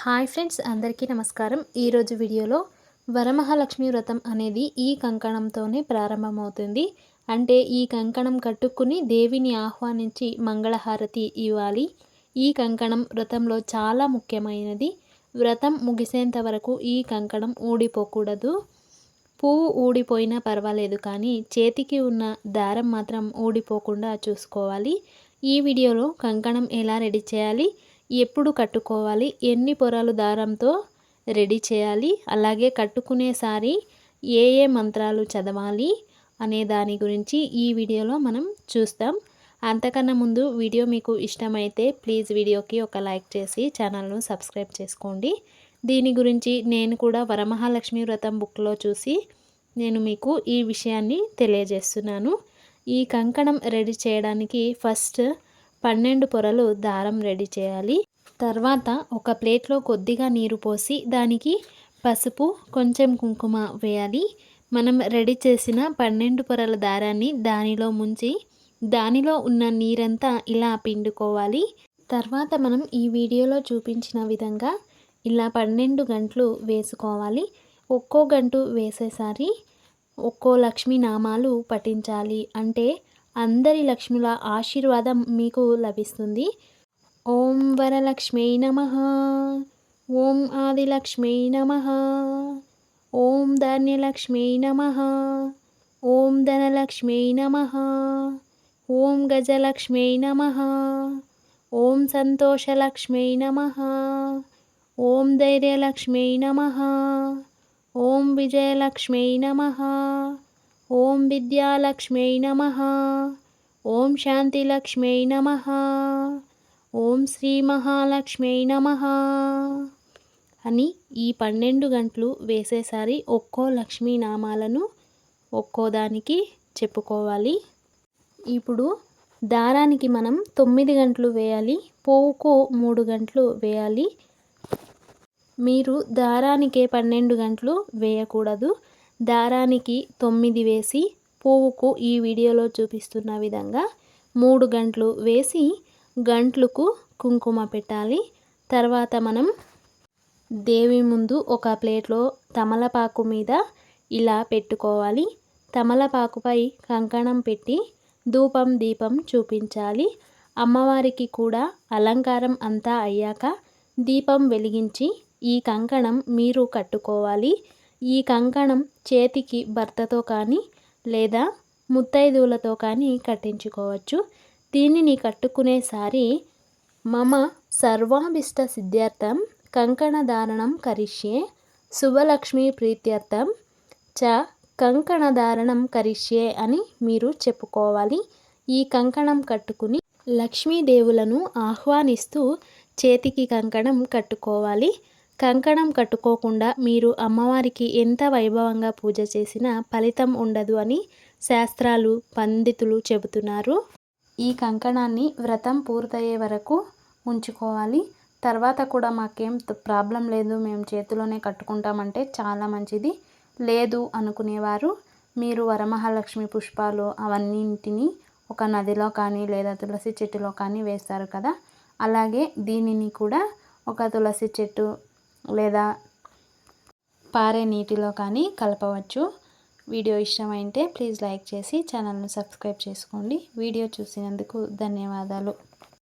Hi friends అందరికీ నమస్కారం. ఈరోజు వీడియోలో వరమహాలక్ష్మి వ్రతం అనేది ఈ కంకణంతోనే ప్రారంభమవుతుంది. అంటే ఈ కంకణం కట్టుకుని దేవిని ఆహ్వానించి మంగళహారతి ఇవ్వాలి. ఈ కంకణం వ్రతంలో చాలా ముఖ్యమైనది. వ్రతం ముగిసేంత వరకు ఈ కంకణం ఊడిపోకూడదు. పువ్వు ఊడిపోయినా పర్వాలేదు కానీ చేతికి ఉన్న దారం మాత్రం ఊడిపోకుండా చూసుకోవాలి. ఈ వీడియోలో కంకణం ఎలా రెడీ చేయాలి ఎప్పుడు కట్టుకోవాలి? ఎన్ని పొరలు దారంతో రెడీ చేయాలి? అలాగే కట్టుకునేసారి ఏ ఏ మంత్రాలు చదవాలి? అనే దాని గురించి ఈ వీడియోలో మనం చూస్తాం. అంతకన్నా ముందు వీడియో మీకు ఇష్టమైతే ప్లీజ్ వీడియోకి ఒక లైక్ చేసి ఛానల్ను సబ్స్క్రైబ్ చేసుకోండి. దీని గురించి నేను కూడా వరమహాలక్ష్మి వ్రతం బుక్లో చూసి నేను మీకు ఈ విషయాన్ని తెలియజేస్తున్నాను. ఈ కంకణం రెడీ చేయడానికి ఫస్ట్ పన్నెండు పొరలు దారం రెడీ చేయాలి. తర్వాత ఒక ప్లేట్లో కొద్దిగా నీరు పోసి దానికి పసుపు కొంచెం కుంకుమ వేయాలి. మనం రెడీ చేసిన పన్నెండు పొరల దారాన్ని దానిలో ముంచి దానిలో ఉన్న నీరంతా ఇలా పిండుకోవాలి. తర్వాత మనం ఈ వీడియోలో చూపించిన విధంగా ఇలా పన్నెండు గంటలు వేసుకోవాలి. ఒక్కో గంటు వేసేసారి ఒక్కో లక్ష్మీ నామాలు పఠించాలి. అంటే అందరి లక్ష్ముల ఆశీర్వాదం మీకు లభిస్తుంది. ఓం వరలక్ష్మీ నమ. ఓం ఆదిలక్ష్మీ నమ. ఓం ధాన్యలక్ష్మీ నమ. ఓం ధనలక్ష్మీ నమ. ఓం గజలక్ష్మీ నమ. ఓం సంతోషలక్ష్మీ నమ. ఓం ధైర్యలక్ష్మీ నమ. ఓం విజయలక్ష్మీ నమ. ఓం నమ. ఓం శాంతిలక్ష్మీ నమ. ఓం శ్రీ మహాలక్ష్మీ నమ. అని ఈ పన్నెండు గంటలు వేసేసారి ఒక్కో లక్ష్మీ నామాలను ఒక్కో దానికి చెప్పుకోవాలి. ఇప్పుడు దారానికి మనం తొమ్మిది గంటలు వేయాలి పోవుకు మూడు గంటలు వేయాలి. మీరు దారానికే పన్నెండు గంటలు వేయకూడదు. దారానికి తొమ్మిది వేసి పువ్వుకు ఈ వీడియోలో చూపిస్తున్న విధంగా మూడు గంటలు వేసి గంట్లకు కుంకుమ పెట్టాలి. తర్వాత మనం దేవి ముందు ఒక ప్లేట్లో తమలపాకు మీద ఇలా పెట్టుకోవాలి. తమలపాకుపై కంకణం పెట్టి ధూపం దీపం చూపించాలి. అమ్మవారికి కూడా అలంకారం అంతా అయ్యాక దీపం వెలిగించి ఈ కంకణం మీరు కట్టుకోవాలి. ఈ కంకణం చేతికి భర్తతో కానీ లేదా ముత్తైదువులతో కానీ కట్టించుకోవచ్చు. దీనిని కట్టుకునేసారి మమ సర్వాభిష్ట సిద్ధార్థం కంకణధారణం కరిష్యే శుభలక్ష్మి ప్రీత్యర్థం చ కంకణధారణం కరిష్యే అని మీరు చెప్పుకోవాలి. ఈ కంకణం కట్టుకుని లక్ష్మీదేవులను ఆహ్వానిస్తూ చేతికి కంకణం కట్టుకోవాలి. కంకణం కట్టుకోకుండా మీరు అమ్మవారికి ఎంత వైభవంగా పూజ చేసినా ఫలితం ఉండదు అని శాస్త్రాలు పండితులు చెబుతున్నారు. ఈ కంకణాన్ని వ్రతం పూర్తయ్యే వరకు ఉంచుకోవాలి తర్వాత కూడా మాకేం ప్రాబ్లం లేదు. మేము చేతిలోనే కట్టుకుంటామంటే చాలా మంచిది. లేదు అనుకునేవారు. మీరు వరమహాలక్ష్మి పుష్పాలు అవన్నింటిని ఒక నదిలో కానీ లేదా తులసి చెట్టులో కానీ వేస్తారు కదా. అలాగే దీనిని కూడా ఒక తులసి చెట్టు లేదా పారే నీటిలో కానీ కలపవచ్చు. వీడియో ఇష్టమైతే ప్లీజ్ లైక్ చేసి ఛానల్ను సబ్స్క్రైబ్ చేసుకోండి. వీడియో చూసినందుకు ధన్యవాదాలు.